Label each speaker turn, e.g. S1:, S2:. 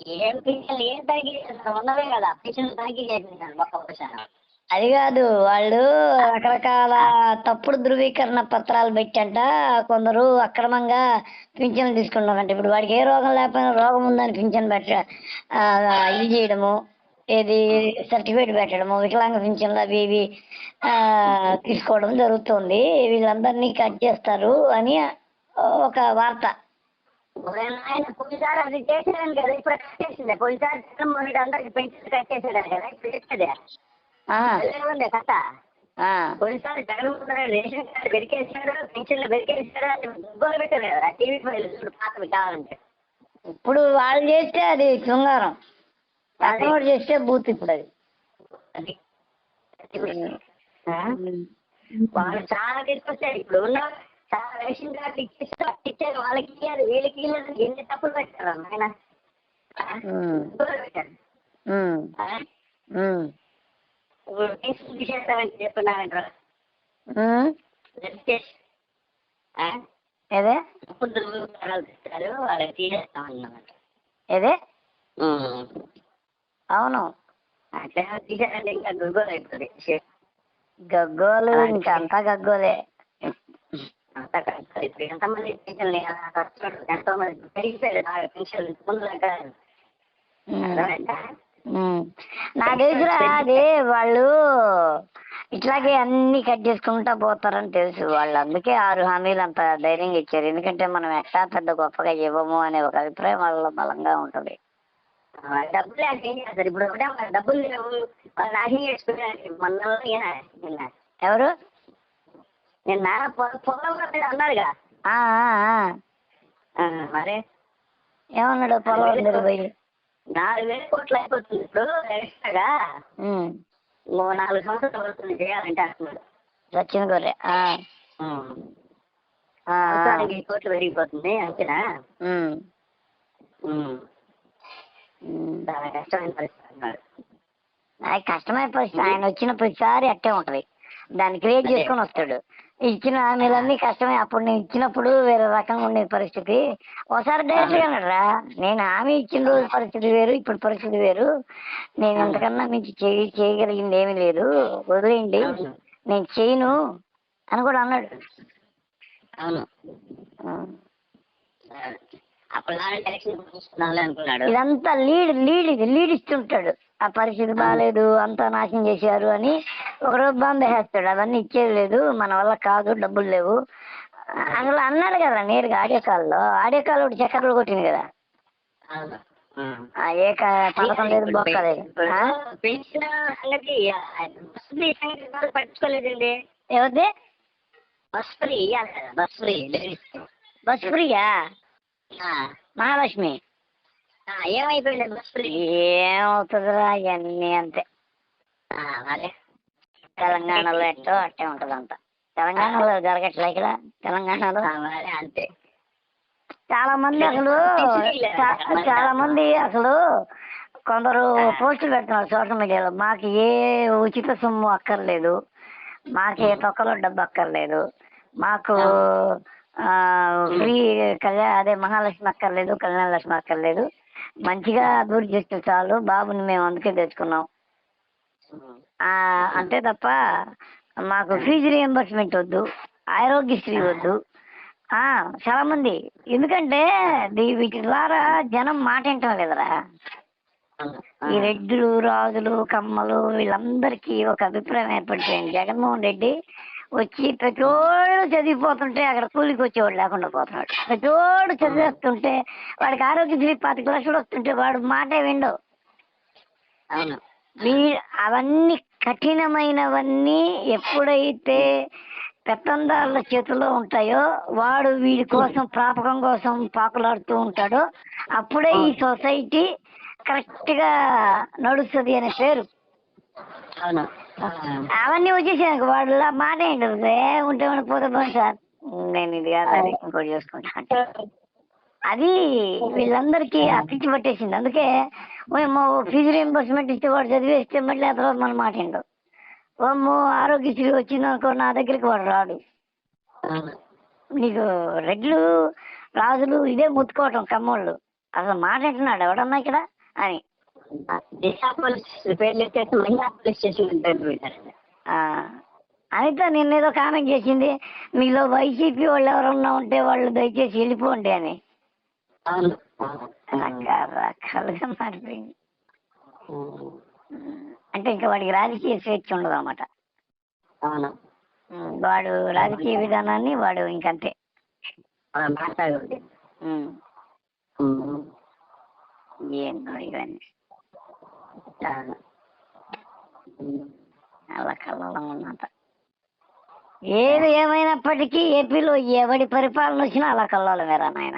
S1: ఏం పింఛన్లు ఏం తనిఖీ చేస్తారు కదా తనిఖీ చేసింది ఒక్క
S2: అది కాదు వాళ్ళు రకరకాల తప్పుడు ధృవీకరణ పత్రాలు పెట్టంట కొందరు అక్రమంగా పింఛన్లు తీసుకున్నారంట ఇప్పుడు వాడికి ఏ రోగం లేకపోయినా రోగం ఉందని పింఛన్ పెట్ట ఇది చేయడము ఏది సర్టిఫికేట్ పెట్టడము వికలాంగ పింఛన్లు అవి ఇవి తీసుకోవడం జరుగుతుంది. వీళ్ళందరినీ కట్ చేస్తారు అని ఒక వార్త.
S1: ఆయన పోయిసారి అది చేసేదాన్ని కదా ఇప్పుడు కట్టేసిందే పోయిసారి జగన్మోహన్ రెడ్డి అందరికి పెన్షన్ కట్టేసేదాన్ని కదా ఇప్పుడు చేసేదే ఉంది కథ?
S2: ఆ,
S1: పోయిసారి జగన్మోహన్ రెడ్డి రేషన్ కార్డు పెరికేసాడు పెన్షన్లు పెరికేసాడు అని గొప్పలు పెట్టారు కదా టీవీ ఫైల్ పాతవి కావాలంటే.
S2: ఇప్పుడు వాళ్ళు చేస్తే అది శృంగారం. పక్కన వాడు చేస్తే బూత్ ఇప్పుడు అది.
S1: అది? వాళ్ళు చాలా తీసుకొచ్చారు. ఇప్పుడు ఉన్న చాలా రేషన్ కార్డు ఇచ్చేసి ఇచ్చారు. వాళ్ళకి ఇయ్యారు వీళ్ళకి ఇయ్యారు ఎన్ని తప్పులు పెట్టారు ఆయన పెట్టారు. ఇప్పుడు తీసుకుని తీసేస్తామని చెప్తున్నారంటారు.
S2: ఏదే?
S1: వాళ్ళకి తీసేస్తామన్నమాట
S2: ఏదే? అవును.
S1: అట్లా తీసేయాలంటే ఇంకా దుర్గోలు అవుతుంది
S2: గగ్గోలు ఇంకా అంతా గగ్గోలే.
S1: ఇప్పుడు ఎంతమంది ఖర్చు ఎంతో మంది పెరిగిపోయారు బాగా?
S2: ఉమ్. నాకు తెలుసురా అది వాళ్ళు ఇట్లాగే అన్ని కట్ చేసుకుంటా పోతారని తెలుసు. వాళ్ళు అందుకే ఆరు హామీలు అంత ధైర్యంగా ఇచ్చారు. ఎందుకంటే మనం ఎట్లా పెద్ద గొప్పగా ఇవ్వము అనే ఒక అభిప్రాయం వాళ్ళలో బలంగా ఉంటది.
S1: డబ్బులు అంటే ఏం చేస్తారు? ఇప్పుడు ఒకటే డబ్బులు వాళ్ళు నాశనం చేసుకున్నారు
S2: ఎవరు?
S1: నిన్న పొ- పొలం కూడా అన్నాడుగా
S2: ఆ, ఆ, ఆ.
S1: ఆ, మరి?
S2: ఏమన్నాడు పొలం పోయి?
S1: నాలుగు వేల కోట్లు అయిపోతుంది ఇప్పుడు ఎక్స్ట్రాగా. ఇంకో నాలుగు సంవత్సరాలు పడుతుంది చేయాలంటే అంటున్నాడు
S2: సచిన్ గొర్రె
S1: ఈ కోట్లు పెరిగిపోతుంది అంతేనా. చాలా కష్టమైన పరిస్థితి అన్నాడు.
S2: కష్టమైన పరిస్థితి. ఆయన వచ్చిన ప్రతిసారి అట్టే ఉంటది. దాన్ని క్రియేట్ చేసుకొని వస్తాడు. ఇచ్చిన హామీలన్నీ కష్టమే. అప్పుడు నేను ఇచ్చినప్పుడు వేరే రకంగా ఉండే పరిస్థితి. ఒకసారి డైరెక్ట్గా అన్నాడురా నేను హామీ ఇచ్చిన రోజు పరిస్థితి వేరు ఇప్పుడు పరిస్థితి వేరు. నేను ఎంతకన్నా మించి చేయి చేయగలిగింది ఏమీ లేదు. వదిలేయండి. నేను చేయను అని కూడా అన్నాడు.
S1: అవును.
S2: ఇదంతా లీడ్ లీడ్ ఇది లీడ్ ఇస్తుంటాడు. ఆ పరిస్థితి బాగాలేదు అంతా నాశనం చేశారు అని ఒకరోజు బాంబే వేస్తాడు అవన్నీ ఇచ్చేది లేదు మన వల్ల కాదు డబ్బులు లేవు. అసలు అన్నాడు కదా నేరుగా ఆడియో కాల్లో. ఆడియో కాల్ ఒకటి చక్కర్లు కొట్టింది కదా. ఏక పథకం లేదు బొక్క లేదు. ఆ?
S1: పెన్షన్ సంగతి బస్ ఫ్రీ పట్టించుకోలేదండి. బస్ ఫ్రీ బస్
S2: ఫ్రీయా? మహాలక్ష్మి?
S1: ఏమైపోయింది
S2: ఏమవుతుందిరా ఇవన్నీ అంతే
S1: మరి
S2: తెలంగాణలో ఎట్టో అట్టే ఉంటది అంతా తెలంగాణలో జరగట్లే ఇక్కడ తెలంగాణలో
S1: మరి అంతే.
S2: చాలా మంది అసలు చాలా మంది అసలు కొందరు పోస్టులు పెడుతున్నారు సోషల్ మీడియాలో. మాకు ఏ ఉచిత సొమ్ము అక్కర్లేదు. మాకు ఏ తొక్కలో డబ్బు అక్కర్లేదు. మాకు ఫ్రీ కళ్యాణ అదే మహాలక్ష్మి అక్కర్లేదు కళ్యాణ లక్ష్మి అక్కర్లేదు. మంచిగా అభివృద్ధి చేస్తే చాలు బాబుని మేము అందుకే తెచ్చుకున్నాం. ఆ, అంతే తప్ప మాకు ఫీజు రియంబర్స్మెంట్ వద్దు ఆరోగ్యశ్రీ వద్దు. ఆ చాలా మంది. ఎందుకంటే వీటి ద్వారా జనం మాట వింటం లేదరా. ఈ రెడ్డిలు రాజులు కమ్మలు వీళ్ళందరికీ ఒక అభిప్రాయం ఏర్పడిపోయింది. జగన్మోహన్ రెడ్డి వచ్చి ప్రతిోడు చదివిపోతుంటే అక్కడ కూలికి వచ్చేవాడు లేకుండా పోతున్నాడు. ప్రతిోడు చదివేస్తుంటే వాడికి ఆరోగ్యశ్రీ పాతిక లక్షలు వస్తుంటే వాడు మాటే విండవు
S1: అవును.
S2: వీ అవన్నీ కఠినమైనవన్నీ ఎప్పుడైతే పెత్తందారుల చేతిలో ఉంటాయో వాడు వీడి కోసం ప్రాపకం కోసం పాకులాడుతూ ఉంటాడో అప్పుడే ఈ సొసైటీ కరెక్ట్గా నడుస్తుంది అనే పేరు.
S1: అవును.
S2: అవన్నీ వచ్చేసాక ఏంటి? ఏ ఉంటే ఉండి పోతే సార్. నేను ఇది కాదు అది ఇంకోటి చేసుకుంటా అంటే. అది వీళ్ళందరికీ ఆ పిచ్చి పట్టేసింది. అందుకే ఓమో ఫీజు రీంబర్స్మెంట్ ఇస్తే వాడు చదివేస్తే మళ్ళీ ఆ తర్వాత మన మాట ఏంటో. ఓమో ఆరోగ్యశ్రీ వచ్చిందనుకో నా దగ్గరికి వాడు రాడు. నీకు రెడ్లు రాజులు ఇదే ముత్తుకోవటం కమ్మోళ్ళు. అసలు మాట వింటున్నాడు ఎవడన్నా ఇక్కడ? అని.
S1: దిశ పోలీస్ స్టేషన్ పేర్లు ఎత్తేసి మహిళా పోలీస్ స్టేషన్ పేరు పెట్టారు
S2: ఆ, అనిత నిన్నేదో కామెంట్ చేసింది. మీలో వైసీపీ వాళ్ళు ఎవరన్నా ఉంటే వాళ్ళు దయచేసి వెళ్ళిపోండి అని. మారిపోయింది. అంటే ఇంకా వాడికి రాజకీయ స్వేచ్ఛ ఉండదు అనమాట
S1: అవును
S2: వాడు రాజకీయ విధానాన్ని వాడు ఇంకంతే. ఉమ్, ఏంటో ఇవన్నీ. అలా కల్లలో అన్నమాట. ఏది ఏమైనప్పటికీ ఏపీలో ఎవడి పరిపాలన వచ్చినా అలా కల్లోలమేరా నాయన.